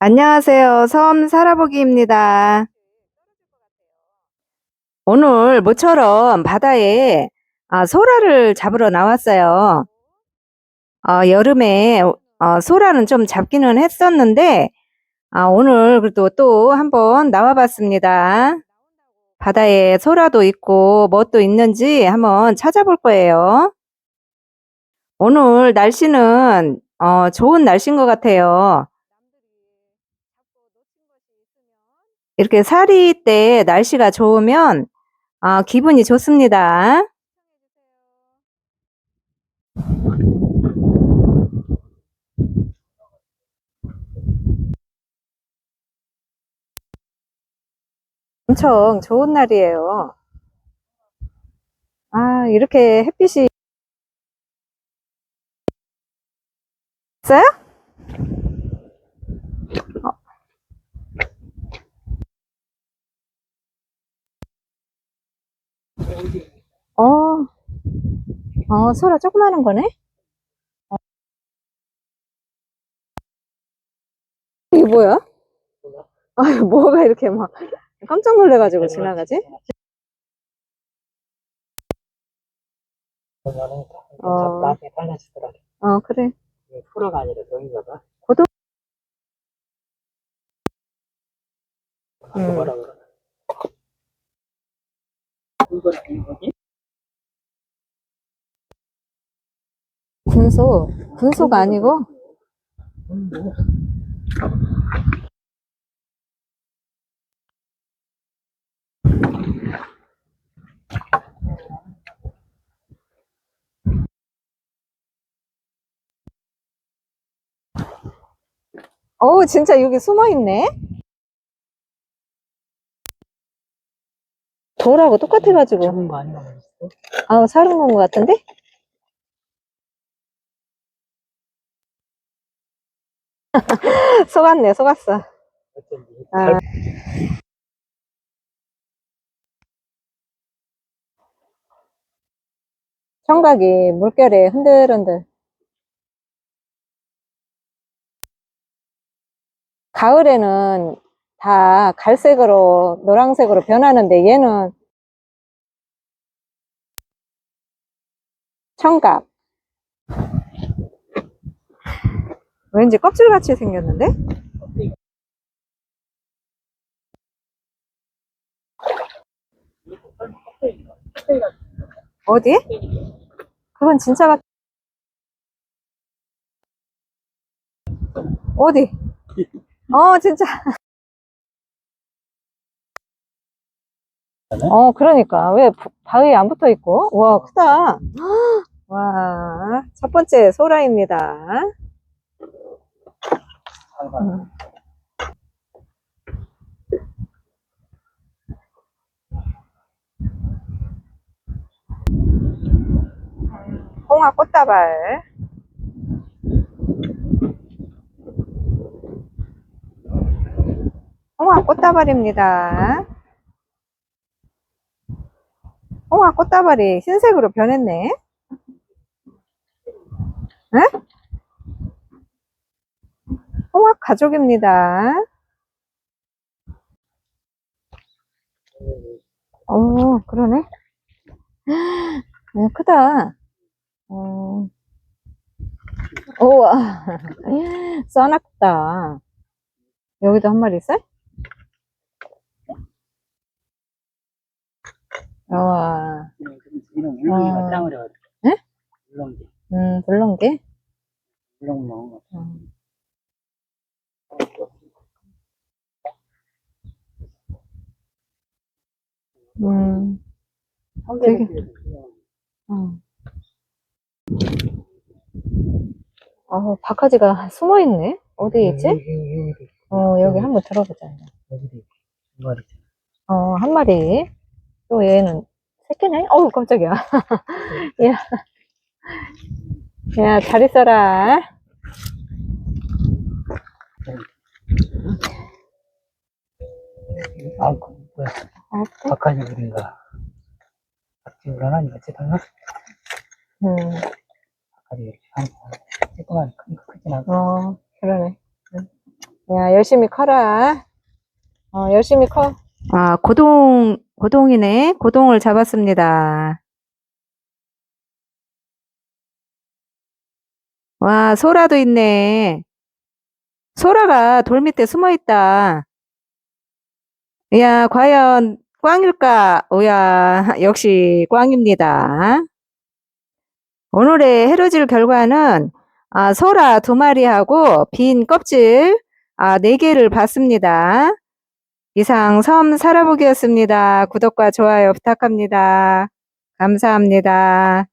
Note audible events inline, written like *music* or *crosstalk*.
안녕하세요. 섬 살아보기입니다. 오늘 모처럼 바다에 아, 소라를 잡으러 나왔어요. 어, 여름에 어, 소라는 좀 잡기는 했었는데 아, 오늘 그래도 또 한번 나와봤습니다. 바다에 소라도 있고 뭣도 있는지 한번 찾아볼 거예요. 오늘 날씨는 어, 좋은 날씨인 것 같아요. 이렇게 사리 때 날씨가 좋으면 아, 기분이 좋습니다. 엄청 좋은 날이에요. 아, 이렇게 햇빛이 있어요? 어, 어, 소라 조그마한 거네? 어. 이게 뭐야? 아, 뭐가 이렇게 막 깜짝 놀래가지고 지나가지? 보면은 어. 달라지더라고. 어, 그래. 프로가 아니라 동인가 봐. 고등- 아, 음. 뭐라 그러나. 이건 아닌 거지? 군소, 군소가 아니고. 어우, 진짜 여기 숨어 있네? 돌하고 똑같아가지고. 죽은 거 아닌가 모르겠어. 아, 사는 건 것 같은데? *laughs* 속았네, 속았어. 어쩐지. 아. 청각이 물결에 흔들흔들. 가을에는 다 갈색으로, 노란색으로 변하는데 얘는 청각. 왠지 껍질같이 생겼는데? 어디? 그건 진짜 같... 어디? 어, 진짜. 어, 그러니까. 왜 바- 바위에 안 붙어 있고? 와, 크다. *gasps* 와, 첫 번째 소라입니다. 음. 홍화 꽃다발. 홍화 꽃다발입니다. 홍화 꽃다발이 흰색으로 변했네. 응? 가족입니다. 어, 그러네. 어, 크다. 어, 우와. 써놨다. 여기도 한 마리 있어? 우와. 이런 물렁이가. 예? 물렁이. 음, 물렁게? 물렁 먹은 거. 음. 음, 되게-. 어. 어, 바카지가 숨어 있네? 어디 있지? 여기. 어, 여기 한번 들어보자. 여기도 마리. 어, 한 마리. 또 얘는 새끼네? 어우, 깜짝이야. *laughs* 야. 야, 잘 있어라. 아, 그, 뭐야. 어, 바카지 그린가. 같이 우라나니 같이 달라? 음, 바카지 이렇게 한, 조그만, 큰 거, 크진 않고. 어, 그러네. 야, 열심히 커라. 어, 열심히 커. 아, 고동, 고동이네. 고동을 잡았습니다. 와, 소라도 있네. 소라가 돌 밑에 숨어 있다. 야, 과연 꽝일까? 오야, 역시 꽝입니다. 오늘의 해로질 결과는 아, 소라 두 마리하고 빈 껍질 아, 네 개를 봤습니다. 이상 섬 살아보기였습니다. 구독과 좋아요 부탁합니다. 감사합니다.